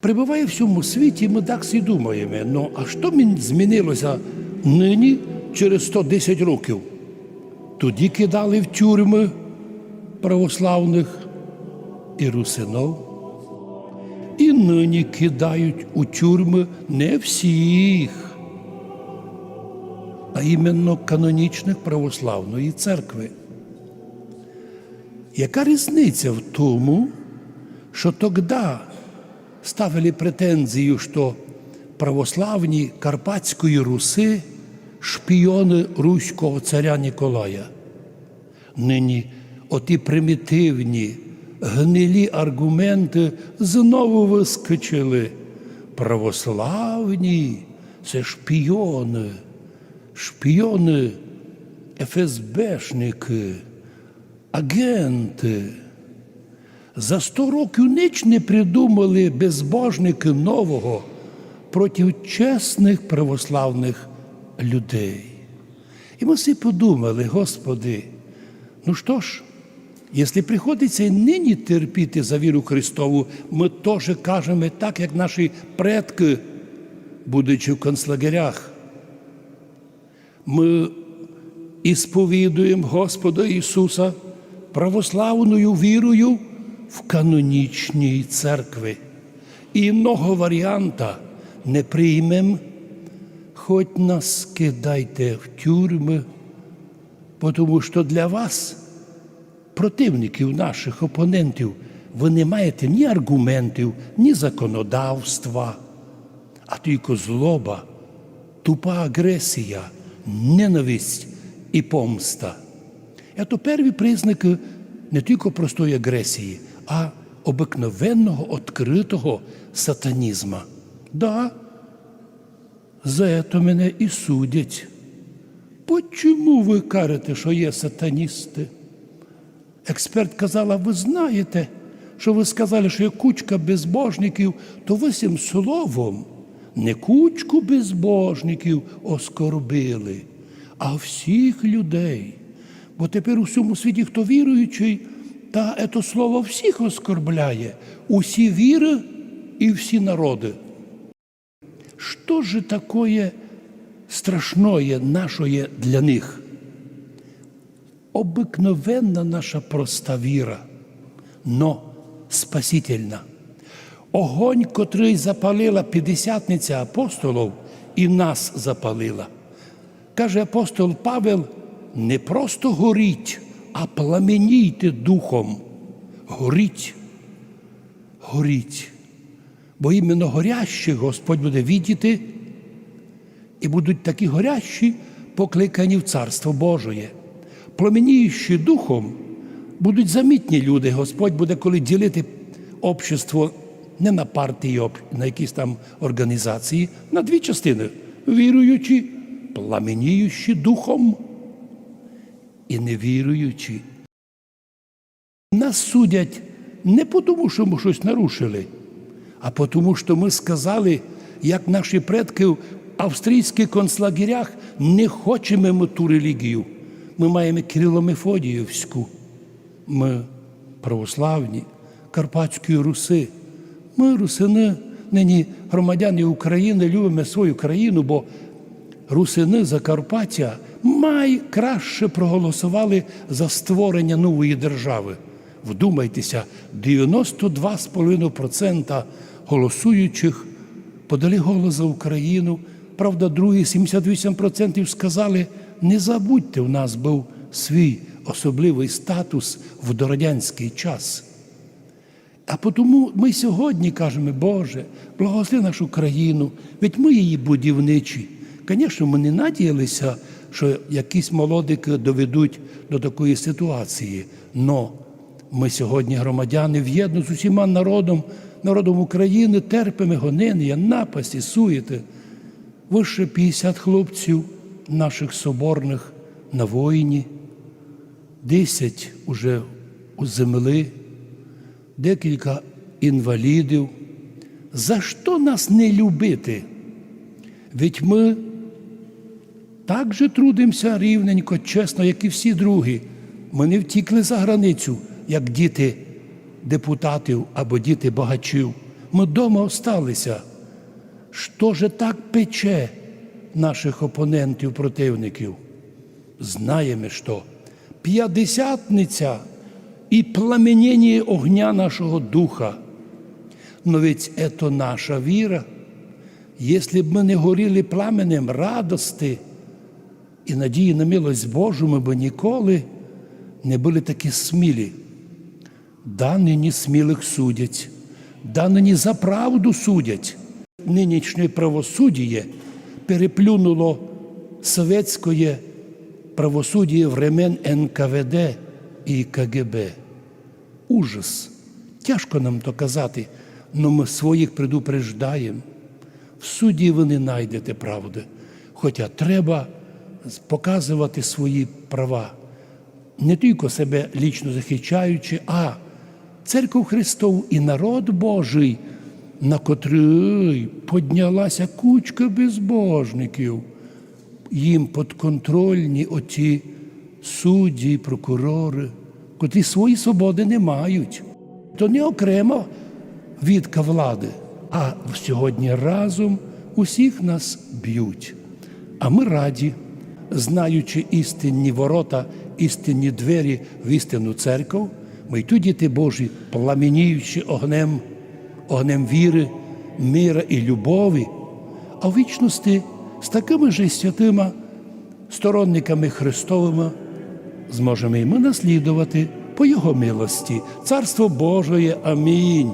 Прибуває в всьому світі, ми так всі думаємо. Ну а що змінилося нині через 110 років? Тоді кидали в тюрми православних і русинов. І нині кидають у тюрми не всіх, а іменно канонічних православної церкви. Яка різниця в тому, що тоді ставили претензію, що православні Карпатської Руси шпіони руського царя Ніколая. Нині оті примітивні, гнилі аргументи знову вискочили. Православні це шпіони, шпіони, ФСБшники, агенти. За сто років ніч не придумали безбожники нового проти чесних православних людей. І ми всі подумали, Господи, ну що ж, якщо приходиться і нині терпіти за віру Христову, ми теж кажемо так, як наші предки, будучи в концлагерях. Ми ісповідуємо Господа Ісуса православною вірою в канонічній церкві. Іного варіанта не приймем, хоч нас кидайте в тюрми, тому що для вас, противників наших опонентів, ви не маєте ні аргументів, ні законодавства, а тільки злоба, тупа агресія, ненависть і помста. Це перві признаки не тільки простої агресії, а обикновенного відкритого сатанізма. Да, за це мене і судять. Почому ви кажете, що є сатаністи? Експерт казала, ви знаєте, що ви сказали, що є кучка безбожників, то ви цим словом не кучку безбожників оскорбили, а всіх людей. Бо тепер у всьому світі, хто віруючий, та це слово всіх оскорбляє, усі віри і всі народи. Что же такое страшное нашое для них? Обикновенна наша проста віра, но спасительна. Огонь, котрий запалила п'ятдесятниця апостолів, і нас запалила. Каже апостол Павел, не просто горіть, а пламенійте духом. Горіть, горіть. Бо іменно горящих Господь буде віддіти, і будуть такі горящі, покликані в Царство Божоє. Пламеніючи духом, будуть замітні люди. Господь буде коли ділити общество не на партії, на якісь там організації, на дві частини віруючі, пламеніючи духом і невіруючі. Нас судять не тому, що ми щось нарушили, а тому, що ми сказали, як наші предки в австрійських концлагерях, не хочемо ми ту релігію. Ми маємо Кирило-Мефодіївську. Ми православні, Карпатської Руси. Ми, русини, нині громадяни України, любимо свою країну, бо русини Закарпаття найкраще проголосували за створення нової держави. Вдумайтеся, 92,5% голосуючих подали голос за Україну. Правда, другі 78% сказали, не забудьте, у нас був свій особливий статус в дорадянський час. А тому ми сьогодні кажемо, Боже, благослови нашу країну, ведь ми її будівничі. Звісно, ми не надіялися, що якісь молодики доведуть до такої ситуації. Но ми сьогодні громадяни в'єдно з усіма народом, народом України терпимо гонення, напасті, суєти. Вище 50 хлопців наших соборних на воїні, 10 уже у землі, декілька інвалідів. За що нас не любити? Ведь ми так же трудимося рівненько, чесно, як і всі другі. Ми не втікли за границю, як діти депутатів або діти багачів. Ми дома осталися. Що же так пече наших опонентів, противників? Знаємо, що п'ятдесятниця і пламеніння огня нашого духа. Но ведь это наша віра. Если б ми не горіли пламенем радости і надії на милость Божу, ми б ніколи не були такі смілі. Да, нині смілих судять, да нині за правду судять. Нинішнє правосуддя переплюнуло совєтське правосуддя времен НКВД і КГБ. Ужас. Тяжко нам то казати, але ми своїх предупреждаємо. В суді ви не знайдете правди. Хоча треба показувати свої права, не тільки себе лічно захищаючи, а церкву Христову і народ Божий, на котрий піднялася кучка безбожників. Їм підконтрольні оті судді, прокурори, котрі свої свободи не мають. То не окремо відка влади, а сьогодні разом усіх нас б'ють. А ми раді, знаючи істинні ворота, істинні двері в істинну церкву, ми й тут, діти Божі, пламеніючи огнем, огнем віри, мира і любові, а в вічності з такими ж святими сторонниками Христовими зможемо і ми наслідувати по Його милості. Царство Божоє. Амінь.